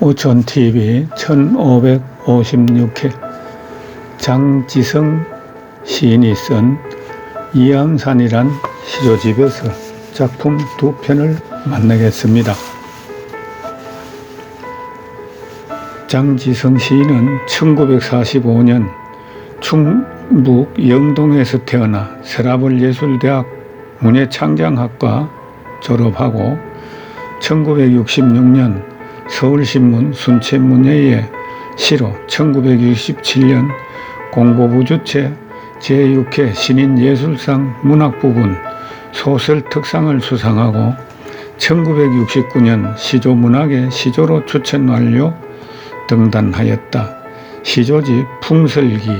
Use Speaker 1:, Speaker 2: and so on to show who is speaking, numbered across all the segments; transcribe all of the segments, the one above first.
Speaker 1: 오촌TV 1556회 장지성 시인이 쓴 이암산이란 시조집에서 작품 두 편을 만나겠습니다. 장지성 시인은 1945년 충북 영동에서 태어나 세라벌예술대학 문예창장학과 졸업하고 1966년 서울신문 순체문예의 시로 1967년 공보부 주최 제6회 신인 예술상 문학 부분 소설 특상을 수상하고 1969년 시조문학의 시조로 추천 완료 등단하였다. 시조집 풍설기,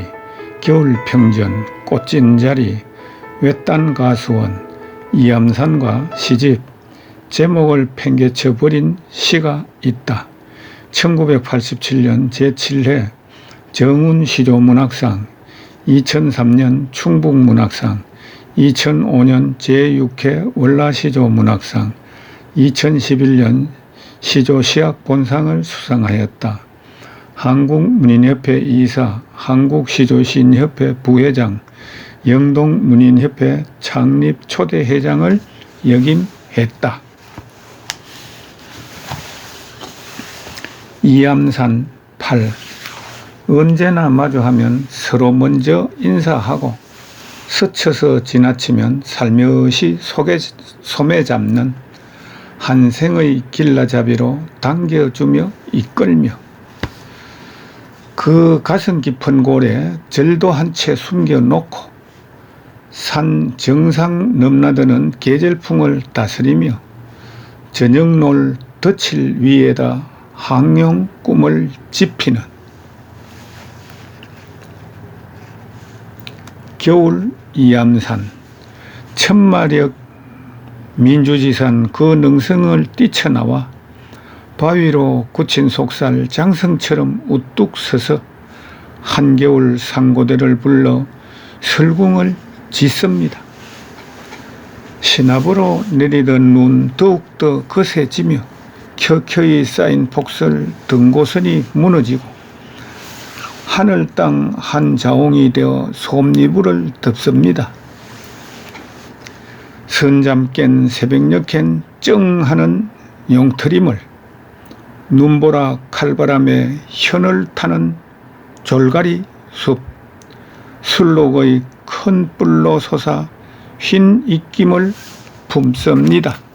Speaker 1: 겨울평전, 꽃진 자리, 외딴 가수원, 이암산과 시집, 제목을 팽개쳐 버린 시가 있다. 1987년 제7회 정운시조문학상, 2003년 충북문학상, 2005년 제6회 월라시조문학상, 2011년 시조시학본상을 수상하였다. 한국문인협회 이사, 한국시조시인협회 부회장, 영동문인협회 창립 초대회장을 역임했다. 이암산 8 언제나 마주하면 서로 먼저 인사하고 스쳐서 지나치면 살며시 속에 소매 잡는 한 생의 길라잡이로 당겨주며 이끌며 그 가슴 깊은 골에 절도 한 채 숨겨놓고 산 정상 넘나드는 계절풍을 다스리며 저녁놀 덫을 위에다 항용 꿈을 지피는 겨울 이암산 천마력 민주지산 그 능성을 뛰쳐나와 바위로 굳힌 속살 장성처럼 우뚝 서서 한겨울 상고대를 불러 설궁을 짓습니다. 신압으로 내리던 눈 더욱더 거세지며 켜켜이 쌓인 폭설 등고선이 무너지고 하늘 땅 한 자홍이 되어 솜니불을 덮습니다. 선잠 깬 새벽녘엔 쩡하는 용터림을 눈보라 칼바람에 현을 타는 졸가리 숲 술록의 큰 뿔로 솟아 흰 입김을 품습니다.